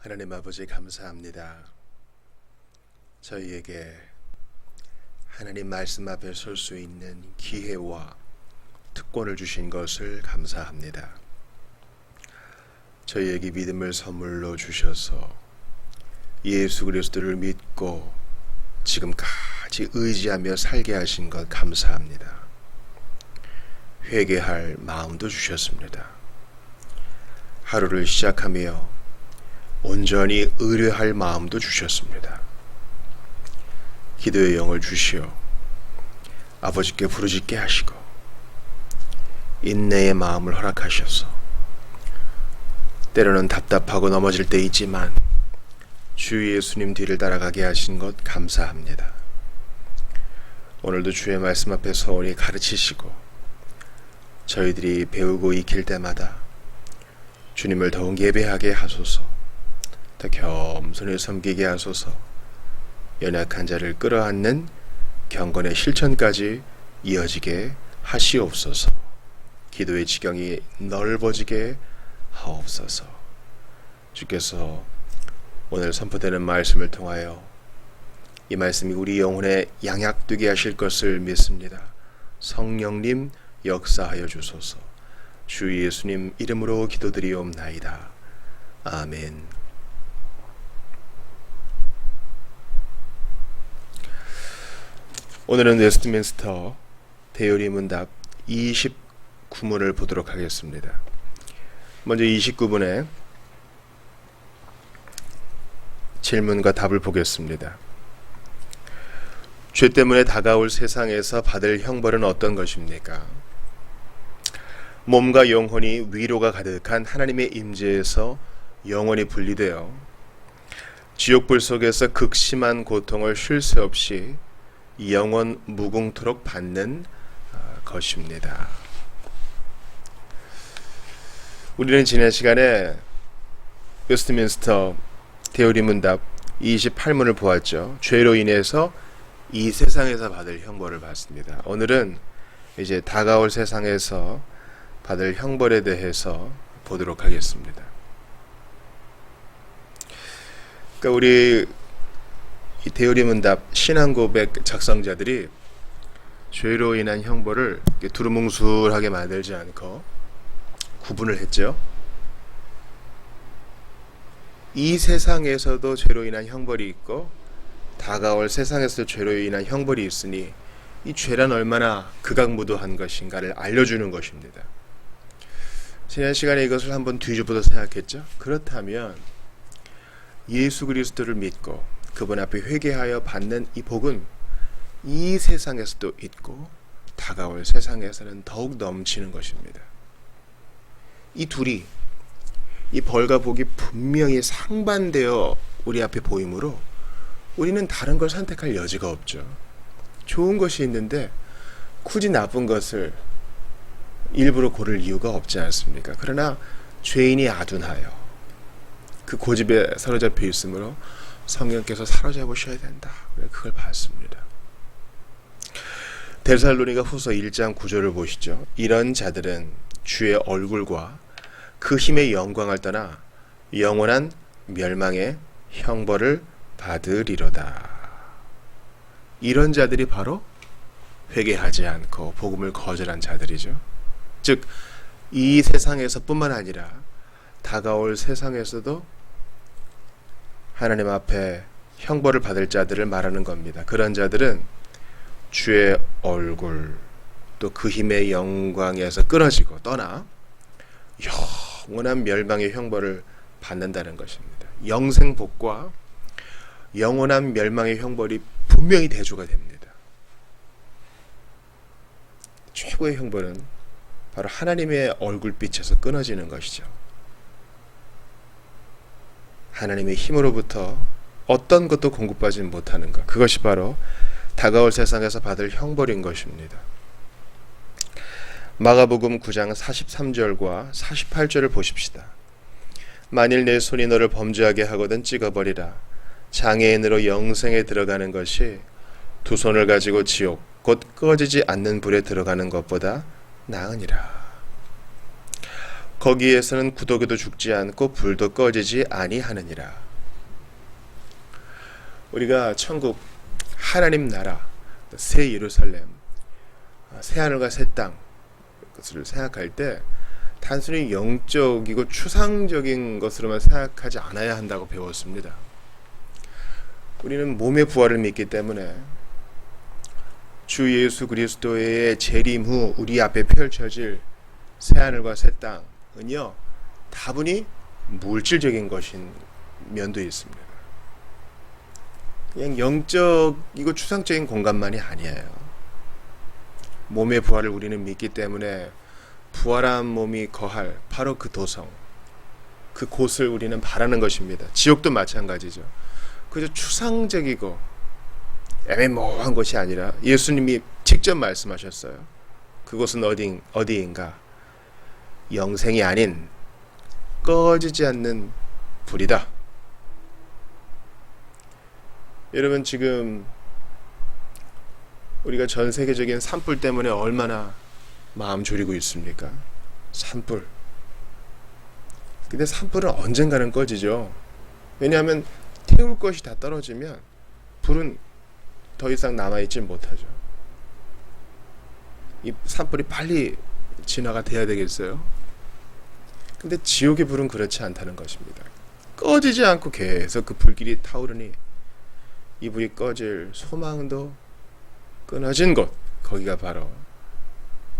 하나님 아버지 감사합니다. 저희에게 하나님 말씀 앞에 설 수 있는 기회와 특권을 주신 것을 감사합니다. 저희에게 믿음을 선물로 주셔서 예수 그리스도를 믿고 지금까지 의지하며 살게 하신 것 감사합니다. 회개할 마음도 주셨습니다. 하루를 시작하며 온전히 의뢰할 마음도 주셨습니다. 기도의 영을 주시어 아버지께 부르짖게 하시고 인내의 마음을 허락하셔서 때로는 답답하고 넘어질 때 있지만 주 예수님 뒤를 따라가게 하신 것 감사합니다. 오늘도 주의 말씀 앞에 서원히 가르치시고 저희들이 배우고 익힐 때마다 주님을 더욱 예배하게 하소서 더 겸손히 섬기게 하소서 연약한 자를 끌어안는 경건의 실천까지 이어지게 하시옵소서 기도의 지경이 넓어지게 하옵소서 주께서 오늘 선포되는 말씀을 통하여 이 말씀이 우리 영혼에 양약되게 하실 것을 믿습니다. 성령님 역사하여 주소서. 주 예수님 이름으로 기도드리옵나이다. 아멘. 오늘은 웨스트민스터 대요리 문답 29문을 보도록 하겠습니다. 먼저 29분에 질문과 답을 보겠습니다. 죄 때문에 다가올 세상에서 받을 형벌은 어떤 것입니까? 몸과 영혼이 위로가 가득한 하나님의 임재에서 영원히 분리되어 지옥불 속에서 극심한 고통을 쉴 새 없이 영원 무궁토록 받는 어, 것입니다. 우리는 지난 시간에 웨스트민스터 대우리 문답 28문을 보았죠. 죄로 인해서 이 세상에서 받을 형벌을 받습니다. 오늘은 이제 다가올 세상에서 받을 형벌에 대해서 보도록 하겠습니다. 그러니까 우리 이 대우리 문답 신앙 고백 작성자들이 죄로 인한 형벌을 두루뭉술하게 만들지 않고 구분을 했죠. 이 세상에서도 죄로 인한 형벌이 있고 다가올 세상에서 죄로 인한 형벌이 있으니 이 죄란 얼마나 극악무도한 것인가를 알려주는 것입니다. 지난 시간에 이것을 한번 뒤집어서 생각했죠. 그렇다면 예수 그리스도를 믿고 그분 앞에 회개하여 받는 이 복은 이 세상에서도 있고 다가올 세상에서는 더욱 넘치는 것입니다. 이 둘이 이 벌과 복이 분명히 상반되어 우리 앞에 보이므로 우리는 다른 걸 선택할 여지가 없죠. 좋은 것이 있는데 굳이 나쁜 것을 일부러 고를 이유가 없지 않습니까? 그러나 죄인이 아둔하여 그 고집에 사로잡혀 있으므로 성령께서 사로잡으셔야 된다. 그걸 봤습니다. 데살로니가 후서 1장 9절을 보시죠. 이런 자들은 주의 얼굴과 그 힘의 영광을 떠나 영원한 멸망의 형벌을 받으리로다. 이런 자들이 바로 회개하지 않고 복음을 거절한 자들이죠. 즉, 이 세상에서뿐만 아니라 다가올 세상에서도 하나님 앞에 형벌을 받을 자들을 말하는 겁니다. 그런 자들은 주의 얼굴 또 그 힘의 영광에서 끊어지고 떠나 영원한 멸망의 형벌을 받는다는 것입니다. 영생 복과 영원한 멸망의 형벌이 분명히 대조가 됩니다. 최고의 형벌은 바로 하나님의 얼굴빛에서 끊어지는 것이죠. 하나님의 힘으로부터 어떤 것도 공급받지 못하는 것. 그것이 바로 다가올 세상에서 받을 형벌인 것입니다. 마가복음 9장 43절과 48절을 보십시다. 만일 내 손이 너를 범죄하게 하거든 찍어버리라. 장애인으로 영생에 들어가는 것이 두 손을 가지고 지옥 곧 꺼지지 않는 불에 들어가는 것보다 나으니라. 거기에서는 구더기도 죽지 않고 불도 꺼지지 아니하느니라. 우리가 천국 하나님 나라 새 예루살렘 새 하늘과 새 땅 것을 생각할 때 단순히 영적이고 추상적인 것으로만 생각하지 않아야 한다고 배웠습니다. 우리는 몸의 부활을 믿기 때문에 주 예수 그리스도의 재림 후 우리 앞에 펼쳐질 새 하늘과 새 땅 은요 다분히 물질적인 것인 면도 있습니다. 그냥 영적이고 추상적인 공간만이 아니에요. 몸의 부활을 우리는 믿기 때문에 부활한 몸이 거할 바로 그 도성, 그 곳을 우리는 바라는 것입니다. 지옥도 마찬가지죠. 그저 추상적이고 애매모호한 것이 아니라 예수님이 직접 말씀하셨어요. 그곳은 어디, 어디인가? 영생이 아닌 꺼지지 않는 불이다. 여러분 지금 우리가 전 세계적인 산불 때문에 얼마나 마음 졸이고 있습니까? 산불. 근데 산불은 언젠가는 꺼지죠. 왜냐하면 태울 것이 다 떨어지면 불은 더 이상 남아있지 못하죠. 이 산불이 빨리 진화가 돼야 되겠어요? 근데 지옥의 불은 그렇지 않다는 것입니다. 꺼지지 않고 계속 그 불길이 타오르니 이 불이 꺼질 소망도 끊어진 곳 거기가 바로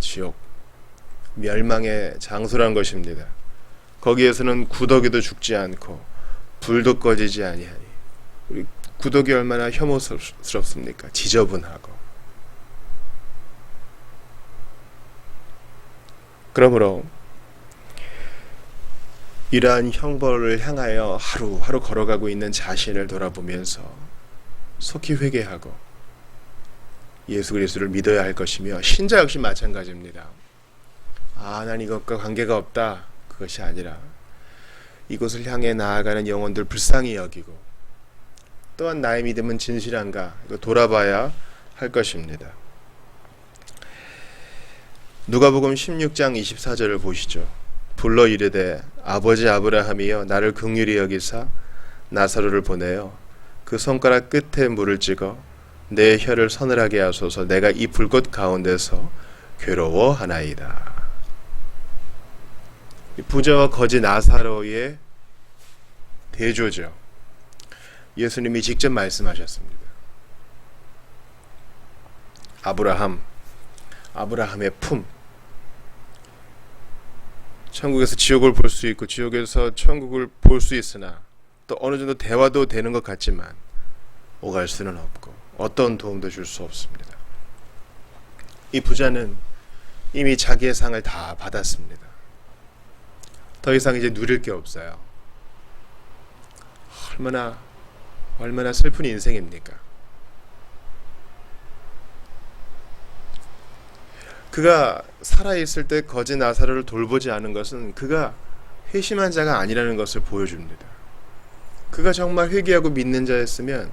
지옥 멸망의 장소란 것입니다. 거기에서는 구더기도 죽지 않고 불도 꺼지지 아니하니 우리 구더기 얼마나 혐오스럽습니까? 지저분하고 그러므로 이러한 형벌을 향하여 하루하루 걸어가고 있는 자신을 돌아보면서 속히 회개하고 예수 그리스도를 믿어야 할 것이며 신자 역시 마찬가지입니다. 아, 난 이것과 관계가 없다. 그것이 아니라 이곳을 향해 나아가는 영혼들 불쌍히 여기고 또한 나의 믿음은 진실한가 이거 돌아봐야 할 것입니다. 누가복음 16장 24절을 보시죠. 불러 이르되 아버지 아브라함이여 나를 긍휼히 여기사 나사로를 보내어 그 손가락 끝에 물을 찍어 내 혀를 서늘하게 하소서 내가 이 불꽃 가운데서 괴로워하나이다. 부자와 거지 나사로의 대조죠. 예수님이 직접 말씀하셨습니다. 아브라함, 아브라함의 품. 천국에서 지옥을 볼 수 있고 지옥에서 천국을 볼 수 있으나 또 어느 정도 대화도 되는 것 같지만 오갈 수는 없고 어떤 도움도 줄 수 없습니다. 이 부자는 이미 자기의 상을 다 받았습니다. 더 이상 이제 누릴 게 없어요. 얼마나 얼마나 슬픈 인생입니까? 그가 살아 있을 때 거지 나사로를 돌보지 않은 것은 그가 회심한 자가 아니라는 것을 보여줍니다. 그가 정말 회개하고 믿는 자였으면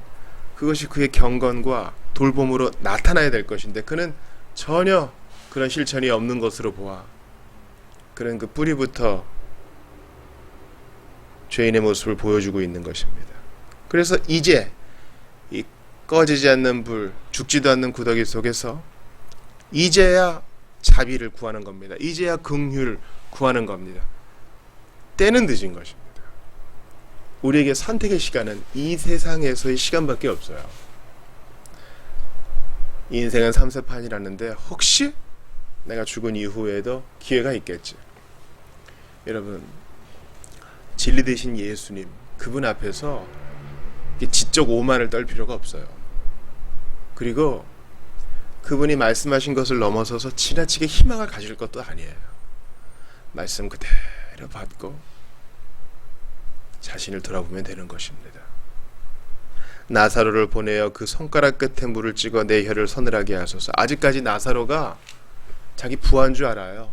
그것이 그의 경건과 돌봄으로 나타나야 될 것인데 그는 전혀 그런 실천이 없는 것으로 보아 그는 그 뿌리부터 죄인의 모습을 보여주고 있는 것입니다. 그래서 이제 이 꺼지지 않는 불, 죽지도 않는 구더기 속에서 이제야 자비를 구하는 겁니다. 이제야 긍휼 구하는 겁니다. 때는 늦은 것입니다. 우리에게 선택의 시간은 이 세상에서의 시간밖에 없어요. 인생은 삼세판이라는데 혹시 내가 죽은 이후에도 기회가 있겠지. 여러분 진리 되신 예수님 그분 앞에서 지적 오만을 떨 필요가 없어요. 그리고 그분이 말씀하신 것을 넘어서서 지나치게 희망을 가질 것도 아니에요. 말씀 그대로 받고 자신을 돌아보면 되는 것입니다. 나사로를 보내어 그 손가락 끝에 물을 찍어 내 혀를 서늘하게 하소서. 아직까지 나사로가 자기 부한 줄 알아요.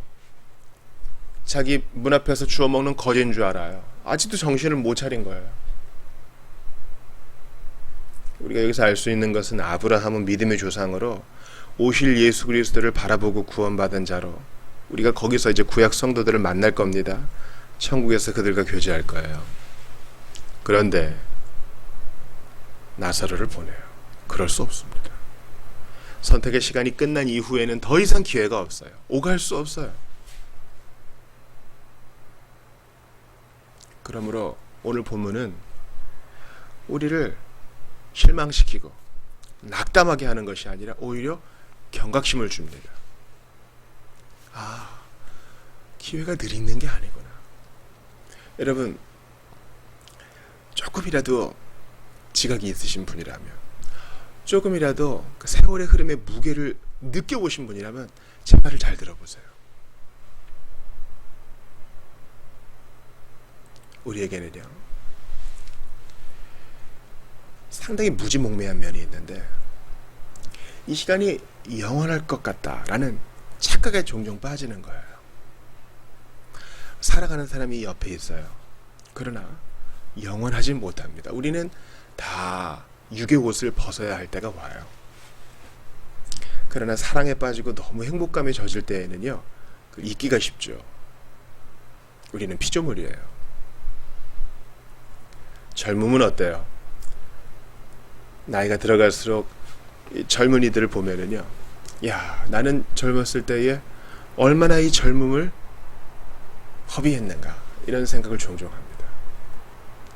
자기 문 앞에서 주워 먹는 거지인 줄 알아요. 아직도 정신을 못 차린 거예요. 우리가 여기서 알 수 있는 것은 아브라함은 믿음의 조상으로 오실 예수 그리스도를 바라보고 구원받은 자로 우리가 거기서 이제 구약 성도들을 만날 겁니다. 천국에서 그들과 교제할 거예요. 그런데 나사로를 보내요. 그럴 수 없습니다. 선택의 시간이 끝난 이후에는 더 이상 기회가 없어요. 오갈 수 없어요. 그러므로 오늘 본문은 우리를 실망시키고 낙담하게 하는 것이 아니라 오히려 경각심을 줍니다. 아, 기회가 늘 있는 게 아니구나. 여러분, 조금이라도 지각이 있으신 분이라면, 조금이라도 그 세월의 흐름의 무게를 느껴보신 분이라면, 제 말을 잘 들어보세요. 우리에게는요, 상당히 무지몽매한 면이 있는데, 이 시간이 영원할 것 같다라는 착각에 종종 빠지는 거예요. 살아가는 사람이 옆에 있어요. 그러나 영원하진 못합니다. 우리는 다 육의 옷을 벗어야 할 때가 와요. 그러나 사랑에 빠지고 너무 행복감에 젖을 때에는요, 그 잊기가 쉽죠. 우리는 피조물이에요. 젊음은 어때요? 나이가 들어갈수록 이 젊은이들을 보면은요, 야, 나는 젊었을 때에 얼마나 이 젊음을 허비했는가 이런 생각을 종종 합니다.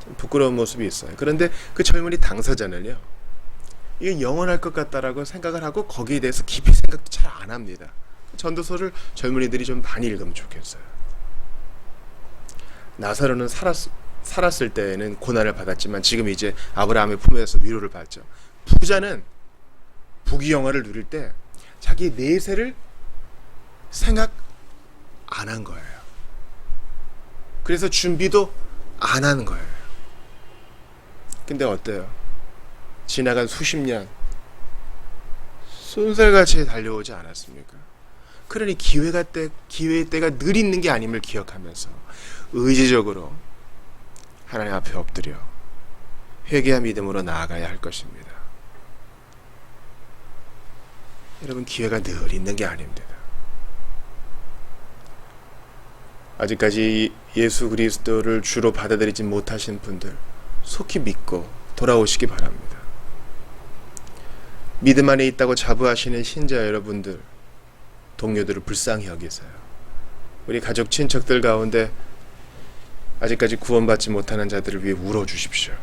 좀 부끄러운 모습이 있어요. 그런데 그 젊은이 당사자는요, 이게 영원할 것 같다라고 생각을 하고 거기에 대해서 깊이 생각도 잘 안 합니다. 전도서를 젊은이들이 좀 많이 읽으면 좋겠어요. 나사로는 살았, 살았을 때에는 고난을 받았지만 지금 이제 아브라함의 품에서 위로를 받죠. 부자는 부귀 영화를 누릴 때 자기 내세를 생각 안 한 거예요. 그래서 준비도 안 하는 거예요. 근데 어때요? 지나간 수십 년 쏜살같이 달려오지 않았습니까? 그러니 기회가 때 기회의 때가 늘 있는 게 아님을 기억하면서 의지적으로 하나님 앞에 엎드려 회개와 믿음으로 나아가야 할 것입니다. 여러분 기회가 늘 있는 게 아닙니다. 아직까지 예수 그리스도를 주로 받아들이지 못하신 분들 속히 믿고 돌아오시기 바랍니다. 믿음 안에 있다고 자부하시는 신자 여러분들, 동료들을 불쌍히 여기세요. 우리 가족 친척들 가운데 아직까지 구원받지 못하는 자들을 위해 울어 주십시오.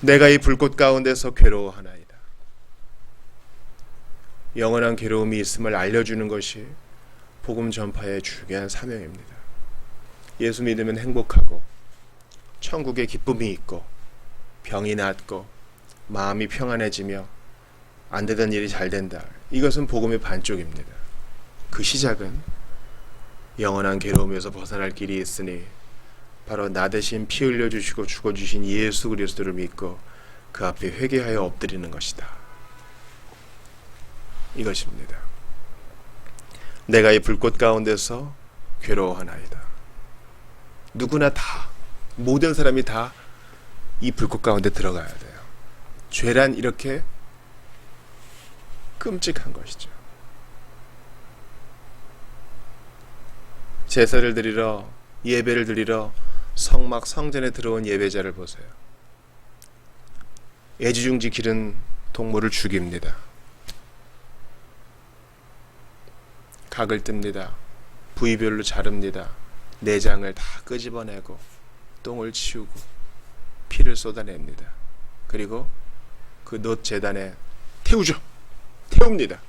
내가 이 불꽃 가운데서 괴로워하나이다. 영원한 괴로움이 있음을 알려주는 것이 복음 전파의 중요한 사명입니다. 예수 믿으면 행복하고 천국에 기쁨이 있고 병이 낫고 마음이 평안해지며 안 되던 일이 잘 된다. 이것은 복음의 반쪽입니다. 그 시작은 영원한 괴로움에서 벗어날 길이 있으니 바로 나 대신 피 흘려 주시고 죽어 주신 예수 그리스도를 믿고 그 앞에 회개하여 엎드리는 것이다. 이것입니다. 내가 이 불꽃 가운데서 괴로워하나이다. 누구나 다 모든 사람이 다 이 불꽃 가운데 들어가야 돼요. 죄란 이렇게 끔찍한 것이죠. 제사를 드리러 예배를 드리러 성막 성전에 들어온 예배자를 보세요. 애지중지 기른 동물을 죽입니다. 각을 뜹니다. 부위별로 자릅니다. 내장을 다 끄집어내고 똥을 치우고 피를 쏟아냅니다. 그리고 그 놋 재단에 태우죠. 태웁니다.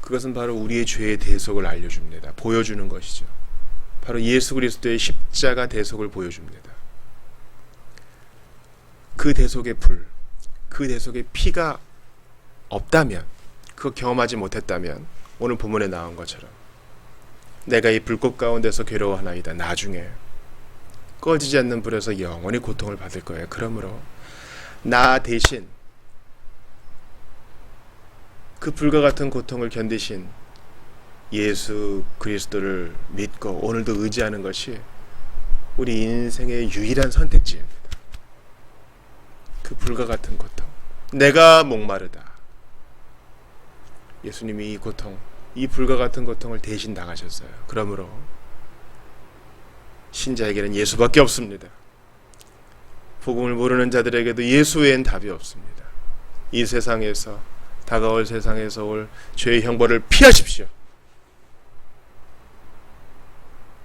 그것은 바로 우리의 죄의 대속을 알려줍니다. 보여주는 것이죠. 바로 예수 그리스도의 십자가 대속을 보여줍니다. 그 대속의 불, 그 대속의 피가 없다면, 그거 경험하지 못했다면, 오늘 본문에 나온 것처럼, 내가 이 불꽃 가운데서 괴로워하나이다. 나중에 꺼지지 않는 불에서 영원히 고통을 받을 거예요. 그러므로 나 대신 그 불과 같은 고통을 견디신 예수 그리스도를 믿고 오늘도 의지하는 것이 우리 인생의 유일한 선택지입니다. 그 불과 같은 고통. 내가 목마르다. 예수님이 이 고통, 이 불과 같은 고통을 대신 당하셨어요. 그러므로 신자에게는 예수밖에 없습니다. 복음을 모르는 자들에게도 예수 외엔 답이 없습니다. 이 세상에서 다가올 세상에서 올 죄의 형벌을 피하십시오.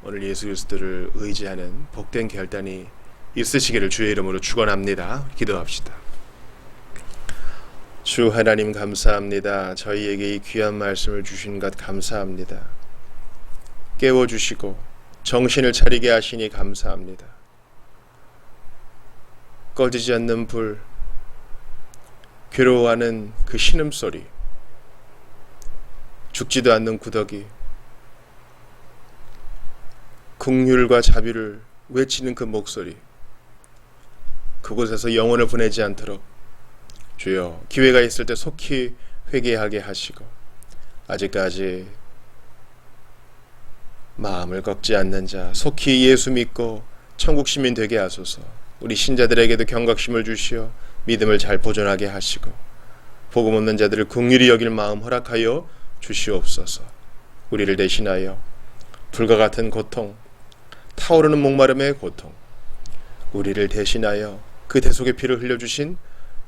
오늘 예수 그리스도를 의지하는 복된 결단이 있으시기를 주의 이름으로 축원합니다. 기도합시다. 주 하나님 감사합니다. 저희에게 이 귀한 말씀을 주신 것 감사합니다. 깨워 주시고 정신을 차리게 하시니 감사합니다. 꺼지지 않는 불, 괴로워하는 그 신음소리, 죽지도 않는 구더기, 국률과 자비를 외치는 그 목소리, 그곳에서 영혼을 보내지 않도록 주여 기회가 있을 때 속히 회개하게 하시고 아직까지 마음을 꺾지 않는 자 속히 예수 믿고 천국 시민 되게 하소서. 우리 신자들에게도 경각심을 주시어 믿음을 잘 보존하게 하시고 복음 없는 자들을 긍휼히 여길 마음 허락하여 주시옵소서. 우리를 대신하여 불과 같은 고통, 타오르는 목마름의 고통, 우리를 대신하여 그 대속의 피를 흘려 주신